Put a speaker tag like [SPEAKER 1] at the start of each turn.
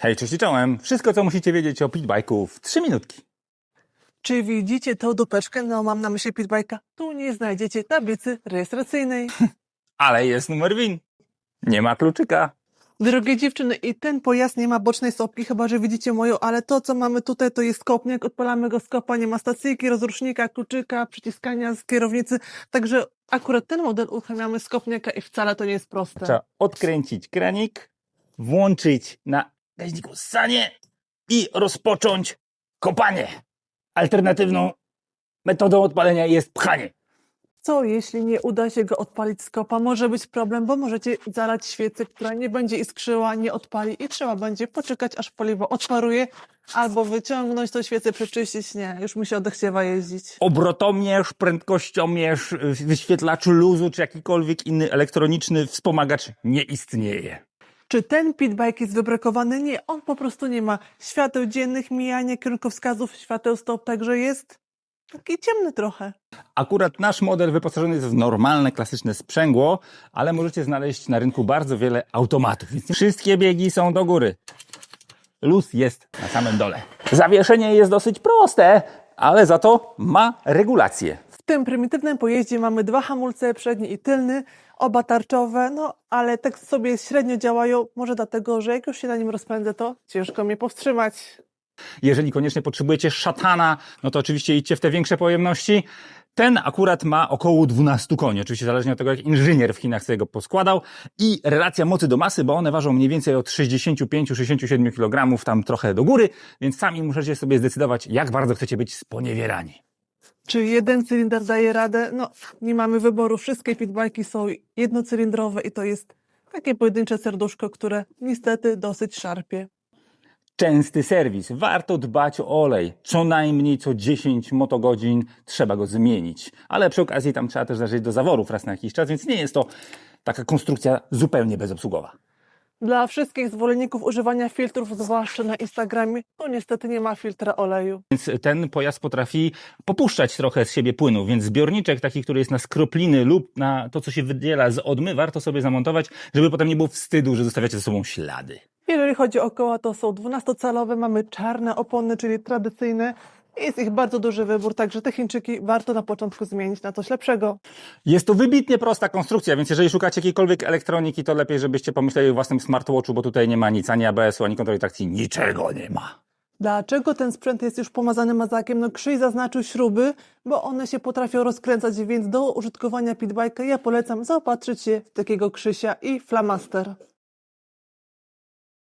[SPEAKER 1] Hej, cześć czołem. Wszystko, co musicie wiedzieć o pitbike'u w 3 minutki.
[SPEAKER 2] Czy widzicie tą dupeczkę? No, mam na myśli pitbike'a. Tu nie znajdziecie tablicy rejestracyjnej.
[SPEAKER 1] Ale jest numer win. Nie ma kluczyka.
[SPEAKER 2] Drogie dziewczyny, i ten pojazd nie ma bocznej stopki, chyba że widzicie moją, ale to, co mamy tutaj, to jest skopnik. Odpalamy go z kopa, nie ma stacyjki, rozrusznika, kluczyka, przyciskania z kierownicy. Także akurat ten model uruchamiamy z kopniaka i wcale to nie jest proste.
[SPEAKER 1] Trzeba odkręcić kranik, włączyć na gaźniku ssanie i rozpocząć kopanie. Alternatywną metodą odpalenia jest pchanie.
[SPEAKER 2] Co jeśli nie uda się go odpalić z kopa? Może być problem, bo możecie zalać świecę, która nie będzie iskrzyła, nie odpali i trzeba będzie poczekać, aż paliwo odparuje, albo wyciągnąć tą świecę, przeczyścić. Nie, już mi się odechciewa jeździć.
[SPEAKER 1] Obrotomierz, prędkościomierz, wyświetlacz luzu czy jakikolwiek inny elektroniczny wspomagacz nie istnieje.
[SPEAKER 2] Czy ten pitbike jest wybrakowany? Nie, on po prostu nie ma świateł dziennych, mijania kierunkowskazów, świateł stop, także jest taki ciemny trochę.
[SPEAKER 1] Akurat nasz model wyposażony jest w normalne, klasyczne sprzęgło, ale możecie znaleźć na rynku bardzo wiele automatów, więc wszystkie biegi są do góry. Luz jest na samym dole. Zawieszenie jest dosyć proste, ale za to ma regulację.
[SPEAKER 2] Tym prymitywnym pojeździe mamy dwa hamulce, przedni i tylny, oba tarczowe, no ale tak sobie średnio działają, może dlatego, że jak już się na nim rozpędzę, to ciężko mnie powstrzymać.
[SPEAKER 1] Jeżeli koniecznie potrzebujecie szatana, no to oczywiście idźcie w te większe pojemności. Ten akurat ma około 12 koni, oczywiście zależnie od tego, jak inżynier w Chinach sobie go poskładał. I relacja mocy do masy, bo one ważą mniej więcej od 65-67 kg, tam trochę do góry, więc sami możecie sobie zdecydować, jak bardzo chcecie być sponiewierani.
[SPEAKER 2] Czy jeden cylinder daje radę? No, nie mamy wyboru. Wszystkie pitbajki są jednocylindrowe i to jest takie pojedyncze serduszko, które niestety dosyć szarpie.
[SPEAKER 1] Częsty serwis. Warto dbać o olej. Co najmniej co 10 motogodzin trzeba go zmienić. Ale przy okazji tam trzeba też zajrzeć do zaworów raz na jakiś czas, więc nie jest to taka konstrukcja zupełnie bezobsługowa.
[SPEAKER 2] Dla wszystkich zwolenników używania filtrów, zwłaszcza na Instagramie, to niestety nie ma filtra oleju.
[SPEAKER 1] Więc ten pojazd potrafi popuszczać trochę z siebie płynu, więc zbiorniczek taki, który jest na skropliny lub na to, co się wydziela z odmy, warto sobie zamontować, żeby potem nie było wstydu, że zostawiacie ze sobą ślady.
[SPEAKER 2] Jeżeli chodzi o koła, to są 12-calowe, mamy czarne opony, czyli tradycyjne. Jest ich bardzo duży wybór, także te Chińczyki warto na początku zmienić na coś lepszego.
[SPEAKER 1] Jest to wybitnie prosta konstrukcja, więc jeżeli szukacie jakiejkolwiek elektroniki, to lepiej, żebyście pomyśleli o własnym smartwatchu, bo tutaj nie ma nic, ani ABS-u, ani kontroli trakcji, niczego nie ma.
[SPEAKER 2] Dlaczego ten sprzęt jest już pomazany mazakiem? No Krzyj zaznaczył śruby, bo one się potrafią rozkręcać, więc do użytkowania pitbike'a ja polecam zaopatrzyć się w takiego Krzysia i flamaster.